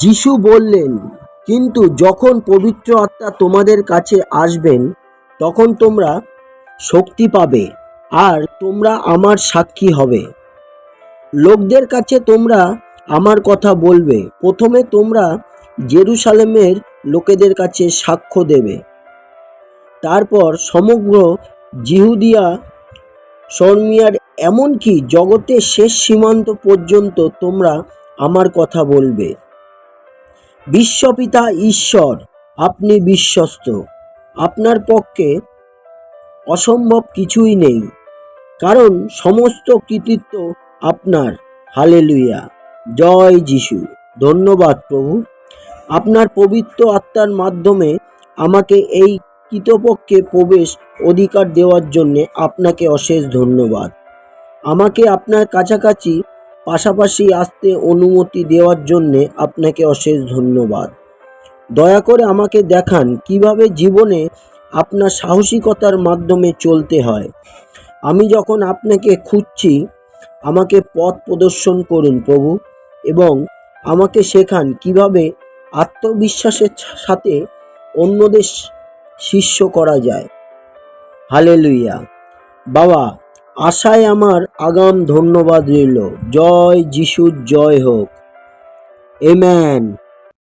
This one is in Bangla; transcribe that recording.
যিশু বললেন, কিন্তু যখন পবিত্র আত্মা তোমাদের কাছে আসবেন, তখন তোমরা শক্তি পাবে আর তোমরা আমার সাক্ষী হবে। লোকদের কাছে তোমরা আমার কথা বলবে। প্রথমে তোমরা জেরুসালেমের লোকেদের কাছে সাক্ষ্য দেবে। তারপর সমগ্র জিহুদিয়া, শর্মিয়ার, এমনকি জগতের শেষ সীমান্ত পর্যন্ত তোমরা আমার কথা বলবে। বিশ্বপিতা ঈশ্বর, আপনি বিশ্বস্ত। আপনার পক্ষে অসম্ভব কিছুই নেই, কারণ সমস্ত কৃতিত্ব আপনার। হালেলুয়া। জয় যিশু। ধন্যবাদ প্রভু। আপনার পবিত্র আত্মার মাধ্যমে আমাকে এই কৃতপক্ষে প্রবেশ অধিকার দেওয়ার জন্যে আপনাকে অশেষ ধন্যবাদ। আমাকে আপনার কাছাকাছি পাশাপাশি আসতে অনুমতি দেওয়ার জন্যে আপনাকে অশেষ ধন্যবাদ। দয়া করে আমাকে দেখান কীভাবে জীবনে আপনার সাহসিকতার মাধ্যমে চলতে হয়। আমি যখন আপনাকে খুঁজছি, আমাকে পথ প্রদর্শন করুন প্রভু এবং আমাকে শেখান কীভাবে আত্মবিশ্বাসের সাথে অন্যদের শিষ্য করা যায়। হালেলুইয়া বাবা আশায় আমার আগাম ধন্যবাদ রইল। জয় যিশুর জয় হোক। এম্যান